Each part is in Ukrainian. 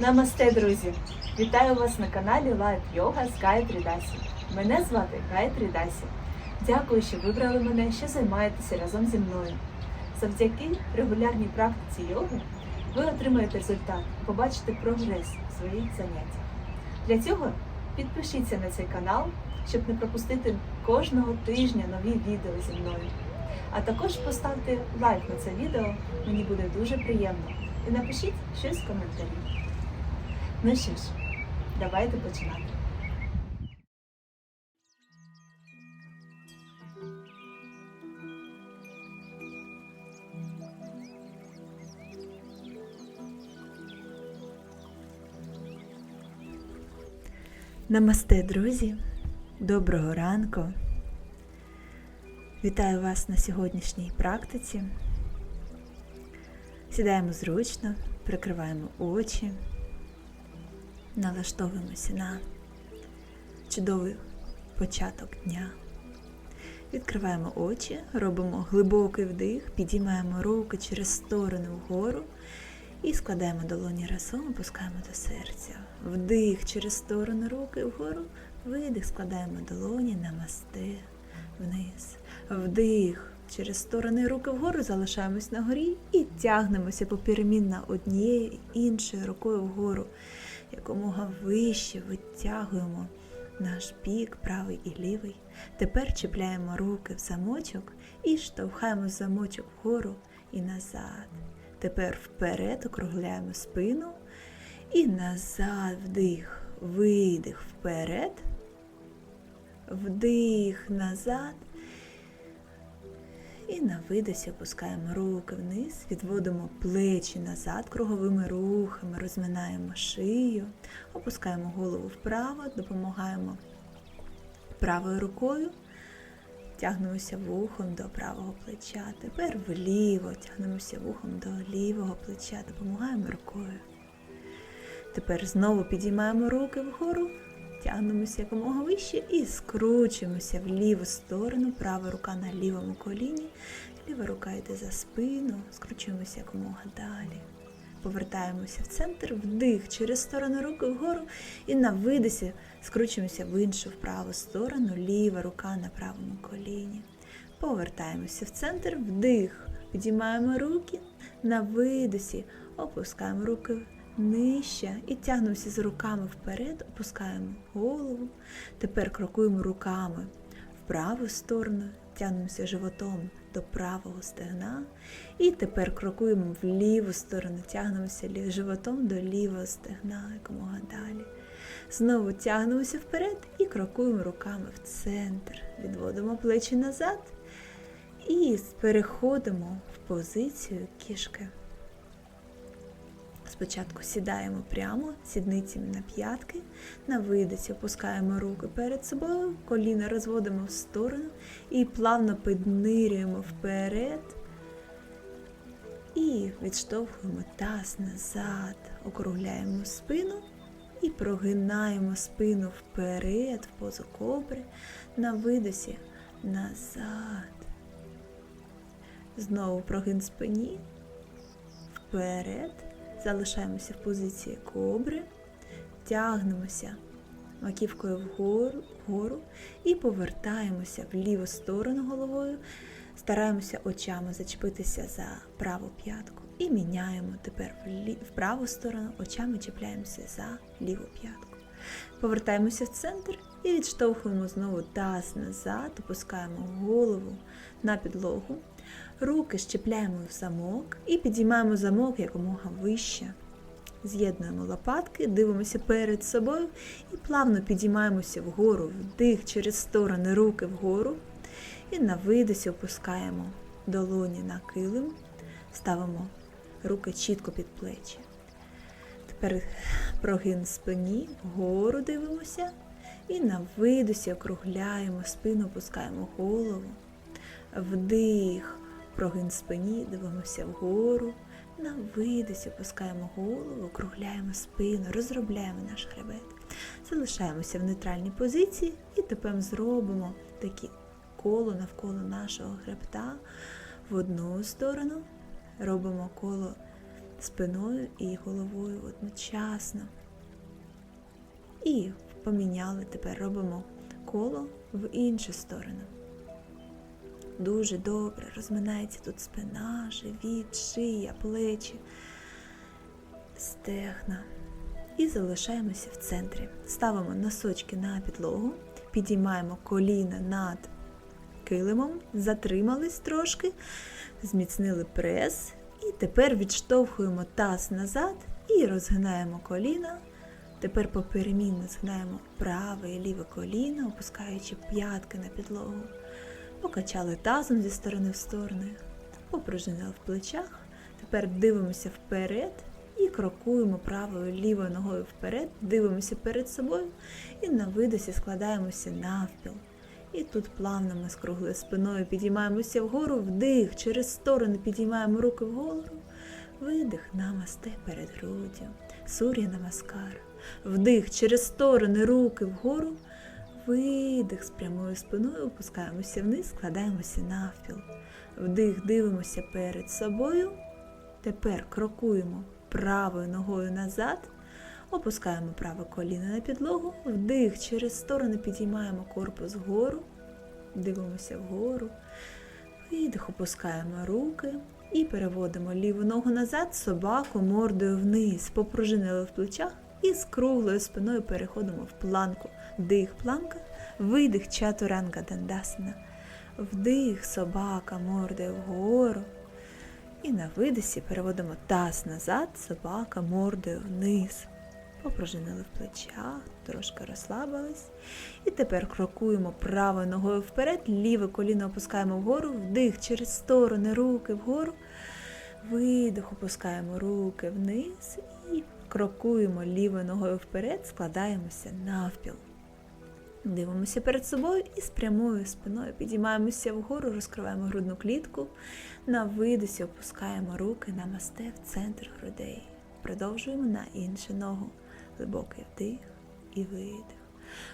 Намасте, друзі! Вітаю вас на каналі Live Yoga з Гайтрі Дасі. Мене звати Гайтрі Дасі. Дякую, що вибрали мене, що займаєтеся разом зі мною. Завдяки регулярній практиці йоги ви отримаєте результат, побачите прогрес в своїх заняттях. Для цього підпишіться на цей канал, щоб не пропустити кожного тижня нові відео зі мною. А також поставте лайк на це відео, мені буде дуже приємно. І напишіть щось в коментарі. Ну що ж, давайте починати. Намасте, друзі! Доброго ранку! Вітаю вас на сьогоднішній практиці. Сідаємо зручно, прикриваємо очі, налаштовуємося на чудовий початок дня. Відкриваємо очі, робимо глибокий вдих, підіймаємо руки через сторони вгору і складаємо долоні разом, опускаємо до серця. Вдих через сторони руки вгору, видих, складаємо долоні, намасте вниз. Вдих через сторони руки вгору, залишаємось на горі і тягнемося попірамідно однією іншою рукою вгору. Якомога вище витягуємо наш бік, правий і лівий. Тепер чіпляємо руки в замочок і штовхаємо замочок вгору і назад. Тепер вперед округляємо спину і назад вдих, видих вперед, вдих назад. І на видосі опускаємо руки вниз, відводимо плечі назад, круговими рухами, розминаємо шию, опускаємо голову вправо, допомагаємо правою рукою, тягнемося вухом до правого плеча. Тепер вліво, тягнемося вухом до лівого плеча, допомагаємо рукою. Тепер знову підіймаємо руки вгору, тягнемося якомога вище і скручуємося в ліву сторону, права рука на лівому коліні, ліва рука йде за спину, скручуємося якомога далі. Повертаємося в центр, вдих через сторону руки вгору. І на видисі скручуємося в іншу в праву сторону, ліва рука на правому коліні. Повертаємося в центр, вдих, підіймаємо руки, на видосі опускаємо руки нижче і тягнемося з руками вперед, опускаємо голову. Тепер крокуємо руками в праву сторону, тягнемося животом до правого стегна. І тепер крокуємо в ліву сторону, тягнемося животом до лівого стегна, якомога далі. Знову тягнемося вперед і крокуємо руками в центр. Відводимо плечі назад і переходимо в позицію кішки. Спочатку сідаємо прямо, сідницями на п'ятки, на видосі опускаємо руки перед собою, коліна розводимо в сторону і плавно піднирюємо вперед і відштовхуємо таз назад, округляємо спину і прогинаємо спину вперед, в позу кобри, на видосі назад. Знову прогин спині, вперед. Залишаємося в позиції кобри, тягнемося маківкою вгору, вгору і повертаємося в ліву сторону головою, стараємося очами зачепитися за праву п'ятку і міняємо тепер в, праву сторону, очами чіпляємося за ліву п'ятку. Повертаємося в центр і відштовхуємо знову таз назад, опускаємо голову на підлогу. Руки щепляємо в замок і підіймаємо замок якомога вище. З'єднуємо лопатки, дивимося перед собою і плавно підіймаємося вгору, вдих через сторони руки вгору. І на видосі опускаємо долоні на килим, ставимо руки чітко під плечі. Тепер прогин спині, вгору дивимося. І на видосі округляємо спину, опускаємо голову. Вдих, прогин спині, дивимося вгору. На видосі опускаємо голову, округляємо спину, розробляємо наш хребет. Залишаємося в нейтральній позиції і тепер зробимо такі коло навколо нашого хребта в одну сторону. Робимо коло спиною і головою одночасно. І поміняли, тепер робимо коло в іншу сторону. Дуже добре розминається тут спина, живіт, шия, плечі, стегна. І залишаємося в центрі. Ставимо носочки на підлогу, підіймаємо коліна над килимом, затримались трошки, зміцнили прес. І тепер відштовхуємо таз назад і розгинаємо коліна. Тепер поперемінно згинаємо праве і ліве коліно, опускаючи п'ятки на підлогу. Покачали тазом зі сторони в сторони, попружинили в плечах. Тепер дивимося вперед і крокуємо правою лівою ногою вперед, дивимося перед собою і на видосі складаємося навпіл. І тут плавно ми з круглою спиною підіймаємося вгору, вдих, через сторони підіймаємо руки вгору, видих намасте перед груддю, сур'я намаскар, вдих через сторони руки вгору, видих з прямою спиною, опускаємося вниз, складаємося навпіл. Вдих, дивимося перед собою. Тепер крокуємо правою ногою назад. Опускаємо праве коліно на підлогу, вдих через сторони підіймаємо корпус вгору, дивимося вгору, видих, опускаємо руки і переводимо ліву ногу назад, собаку мордою вниз, попружинили в плечах і з круглою спиною переходимо в планку. Вдих, планка, видих чатуранга дандасана, вдих, собака мордою вгору. І на видисі переводимо таз назад, собака мордою вниз. Попружинили в плечах, трошки розслабились. І тепер крокуємо правою ногою вперед, ліве коліно опускаємо вгору, вдих через сторони, руки вгору. Видих, опускаємо руки вниз і крокуємо лівою ногою вперед, складаємося навпіл. Дивимося перед собою і з прямою спиною підіймаємося вгору, розкриваємо грудну клітку. На видосі опускаємо руки на масте в центр грудей. Продовжуємо на іншу ногу. Глибокий вдих і видих.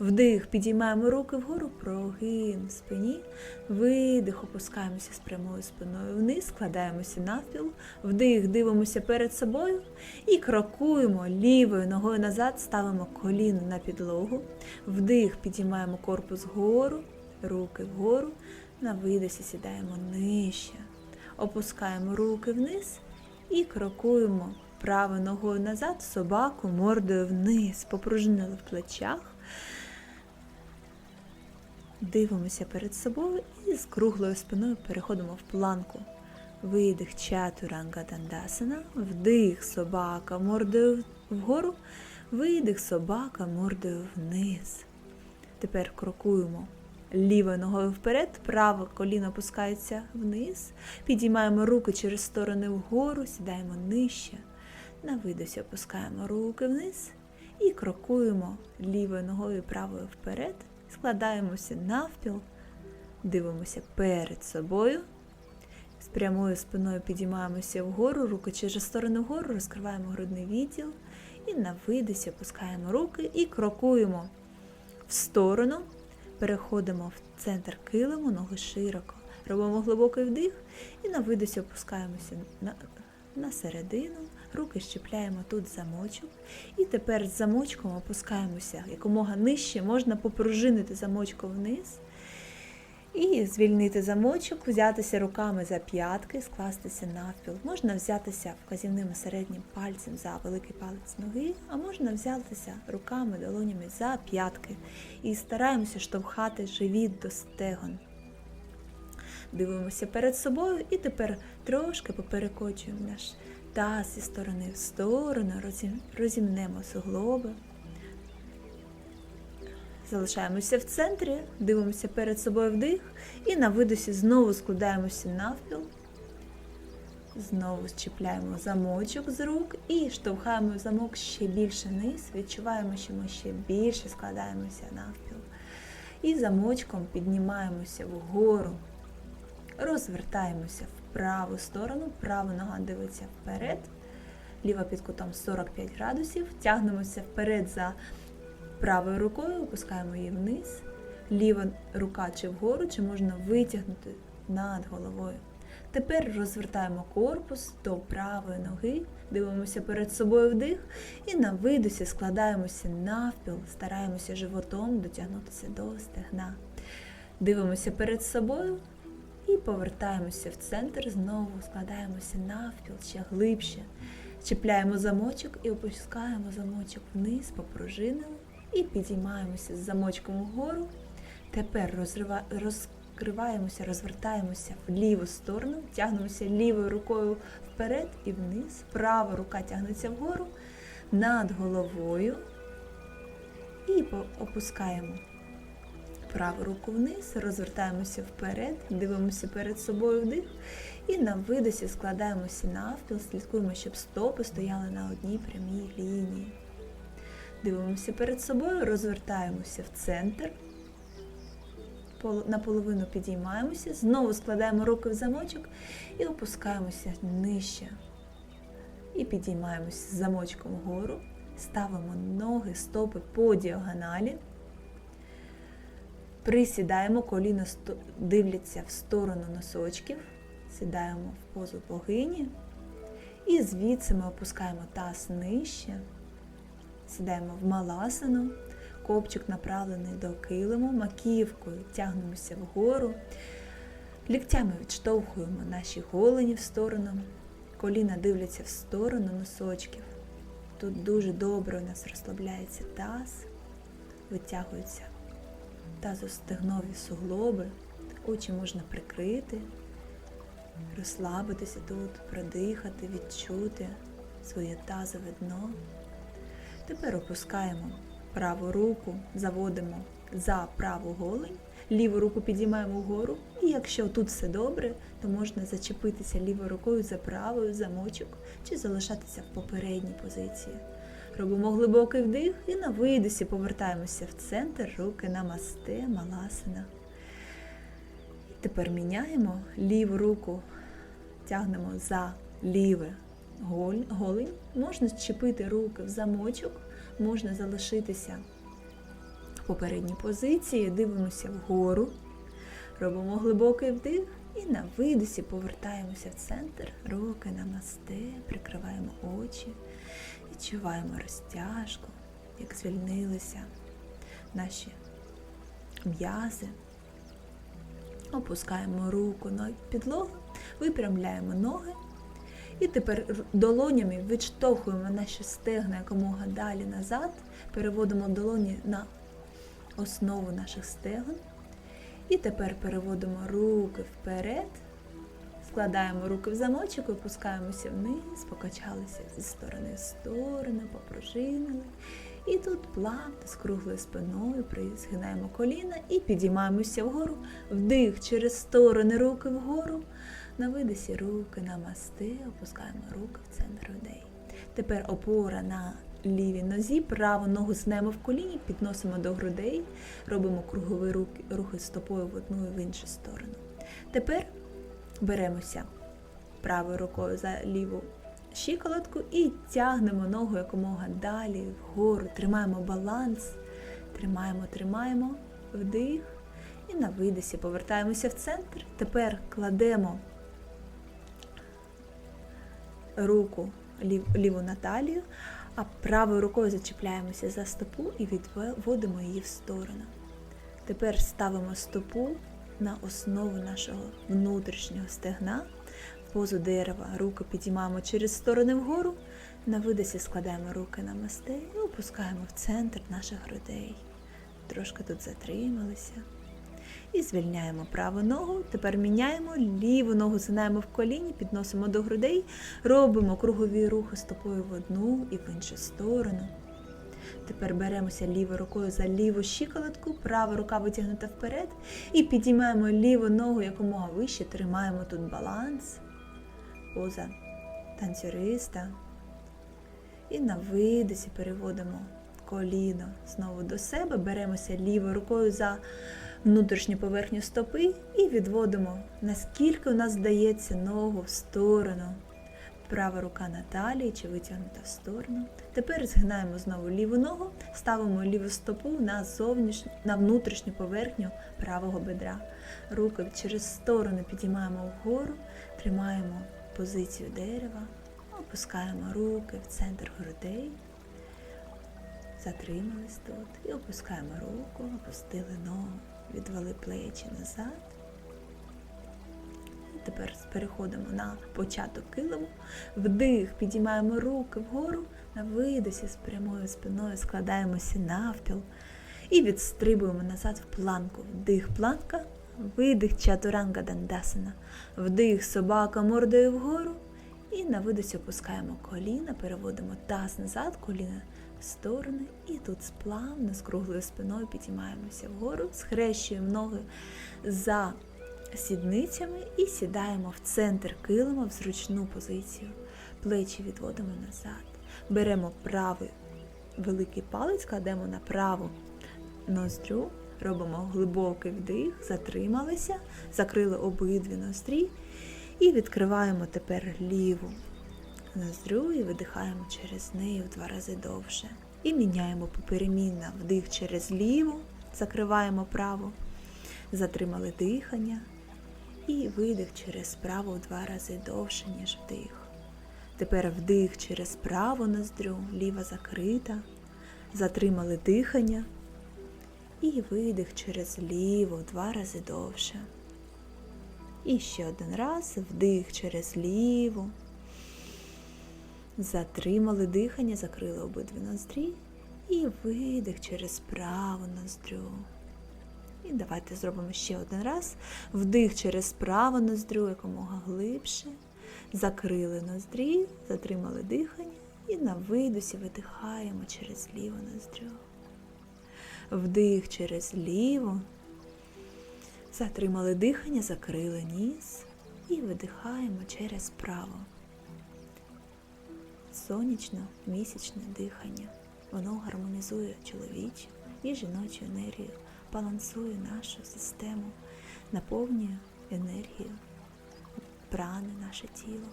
Вдих, підіймаємо руки вгору, прогин в спині. Видих, опускаємося з прямою спиною вниз, складаємося навпіл. Вдих, дивимося перед собою і крокуємо лівою ногою назад, ставимо коліно на підлогу. Вдих, підіймаємо корпус вгору, руки вгору. На видисі сідаємо нижче. Опускаємо руки вниз і крокуємо правою ногою назад, собаку мордою вниз, попружинили в плечах. Дивимося перед собою і з круглою спиною переходимо в планку. Видих чатуранга дандасана, вдих собака мордою вгору, видих собака мордою вниз. Тепер крокуємо лівою ногою вперед, праве коліно опускається вниз, підіймаємо руки через сторони вгору, сідаємо нижче. На видосі опускаємо руки вниз і крокуємо лівою ногою правою вперед, складаємося навпіл, дивимося перед собою. З прямою спиною підіймаємося вгору, руки через сторони вгору, розкриваємо грудний відділ і на видисі опускаємо руки і крокуємо в сторону, переходимо в центр килиму, ноги широко. Робимо глибокий вдих і на видисі опускаємося на, на середину. Руки щепляємо тут замочок. І тепер з замочком опускаємося якомога нижче, можна попружинити замочком вниз. І звільнити замочок, взятися руками за п'ятки, скластися навпіл. Можна взятися вказівним і середнім пальцем за великий палець ноги, а можна взятися руками, долонями за п'ятки. І стараємося штовхати живіт до стегон. Дивимося перед собою і тепер трошки поперекочуємо наш таз зі сторони в сторону, розімнемо суглоби. Залишаємося в центрі, дивимося перед собою вдих і на видосі знову складаємося навпіл. Знову щіпляємо замочок з рук і штовхаємо замок ще більше вниз. Відчуваємо, що ми ще більше складаємося навпіл. І замочком піднімаємося вгору, розвертаємося праву сторону, права нога дивиться вперед, ліва під кутом 45 градусів, тягнемося вперед за правою рукою, опускаємо її вниз, ліва рука чи вгору, чи можна витягнути над головою. Тепер розвертаємо корпус до правої ноги, дивимося перед собою вдих. І на видосі складаємося навпіл, стараємося животом дотягнутися до стегна. Дивимося перед собою і повертаємося в центр, знову складаємося навпіл ще глибше. Чіпляємо замочок і опускаємо замочок вниз, попружинили і підіймаємося з замочком вгору. Тепер розрива... розкриваємося, розвертаємося в ліву сторону, тягнемося лівою рукою вперед і вниз. Права рука тягнеться вгору над головою і опускаємо праву руку вниз, розвертаємося вперед, дивимося перед собою вдих і на видосі складаємося навпіл, слідкуємо, щоб стопи стояли на одній прямій лінії. Дивимося перед собою, розвертаємося в центр. Наполовину підіймаємося, знову складаємо руки в замочок і опускаємося нижче. І підіймаємося з замочком вгору, ставимо ноги, стопи по діагоналі. Присідаємо, коліна дивляться в сторону носочків, сідаємо в позу богині. І звідси ми опускаємо таз нижче, сідаємо в маласану, копчик направлений до килиму, маківкою тягнемося вгору, ліктями відштовхуємо наші голені в сторону, коліна дивляться в сторону носочків. Тут дуже добре у нас розслабляється таз, витягується тазостегнові суглоби, очі можна прикрити, розслабитися тут, продихати, відчути своє тазове дно. Тепер опускаємо праву руку, заводимо за праву голень, ліву руку підіймаємо вгору. І якщо тут все добре, то можна зачепитися лівою рукою за правою замочок чи залишатися в попередній позиції. Робимо глибокий вдих і на видосі повертаємося в центр, руки намасте, маласана. І тепер міняємо ліву руку, тягнемо за ліве голень. Можна зчепити руки в замочок, можна залишитися в попередній позиції, дивимося вгору, робимо глибокий вдих і на видосі повертаємося в центр, руки намасте, прикриваємо очі. Відчуваємо розтяжку, як звільнилися наші м'язи. Опускаємо руку на підлогу, випрямляємо ноги. І тепер долонями відштовхуємо наші стегна якомога далі назад, переводимо долоні на основу наших стегон. І тепер переводимо руки вперед, Складаємо руки в замочок, опускаємося вниз, покачалися зі сторони в сторону, попружинили. І тут плавно з круглою спиною згинаємо коліна і підіймаємося вгору. Вдих через сторони руки вгору. На видисі руки намасти, опускаємо руки в центр грудей. Тепер опора на лівій нозі, праву ногу снемо в коліні, підносимо до грудей, робимо кругові руки, рухи стопою в одну і в іншу сторону. Тепер беремося правою рукою за ліву щиколотку і тягнемо ногу якомога далі вгору. Тримаємо баланс, тримаємо, тримаємо вдих. І на видисі повертаємося в центр. Тепер кладемо руку лів- ліву на талію, а правою рукою зачіпляємося за стопу і відводимо її в сторону. Тепер ставимо стопу на основу нашого внутрішнього стегна, в позу дерева. Руки підіймаємо через сторони вгору. На видосі складаємо руки на масте і опускаємо в центр наших грудей. Трошки тут затрималися. І звільняємо праву ногу. Тепер міняємо ліву ногу, згинаємо в коліні, підносимо до грудей, робимо кругові рухи стопою в одну і в іншу сторону. Тепер беремося лівою рукою за ліву щиколотку, права рука витягнута вперед і підіймаємо ліву ногу якомога вище, тримаємо тут баланс, поза танцюриста. І на видосі переводимо коліно знову до себе, беремося лівою рукою за внутрішню поверхню стопи і відводимо, наскільки у нас здається ногу в сторону. Права рука на талії чи витягнута в сторону. Тепер згинаємо знову ліву ногу, ставимо ліву стопу на зовнішню, на внутрішню поверхню правого бедра. Руки через сторону підіймаємо вгору, Тримаємо позицію дерева, опускаємо руки в центр грудей, затримались тут і опускаємо руку, опустили ногу, відвели плечі назад. Тепер переходимо на початок килиму. Вдих, підіймаємо руки вгору, на видосі з прямою спиною складаємося навпіл і відстрибуємо назад в планку. Вдих планка, видих чатуранга дандасана, вдих собака мордою вгору. І на видосі опускаємо коліна, переводимо таз назад, коліна в сторони. І тут сплавно з круглою спиною підіймаємося вгору, схрещуємо ноги за сідницями і сідаємо в центр килима в зручну позицію. Плечі відводимо назад. Беремо правий великий палець, кладемо на праву ноздрю, робимо глибокий вдих, затрималися, закрили обидві ноздрі і відкриваємо тепер ліву ноздрю і видихаємо через неї в два рази довше. І міняємо поперемінно вдих через ліву, закриваємо праву, затримали дихання. І видих через праву в два рази довше, ніж вдих. Тепер вдих через праву ноздрю, ліва закрита, затримали дихання. І видих через ліву в два рази довше. І ще один раз вдих через ліву. Затримали дихання, закрили обидві ноздрі. І видих через праву ноздрю. І давайте зробимо ще один раз. Вдих через праву ноздрю якомога глибше. Закрили ноздрі, затримали дихання і на видосі видихаємо через ліву ноздрю. Вдих через ліву. Затримали дихання, закрили ніс і видихаємо через праву. Сонячно-місячне дихання. Воно гармонізує чоловічу і жіночу енергію, балансує нашу систему, наповнює енергію, прани наше тіло.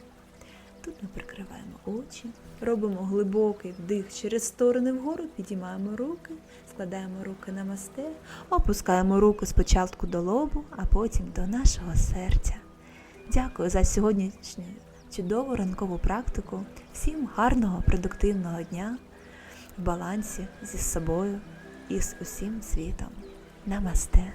Тут ми прикриваємо очі, робимо глибокий вдих через сторони вгору, підіймаємо руки, складаємо руки на масте, опускаємо руки спочатку до лобу, а потім до нашого серця. Дякую за сьогоднішню чудову ранкову практику. Всім гарного, продуктивного дня в балансі зі собою і з усім світом. Намасте!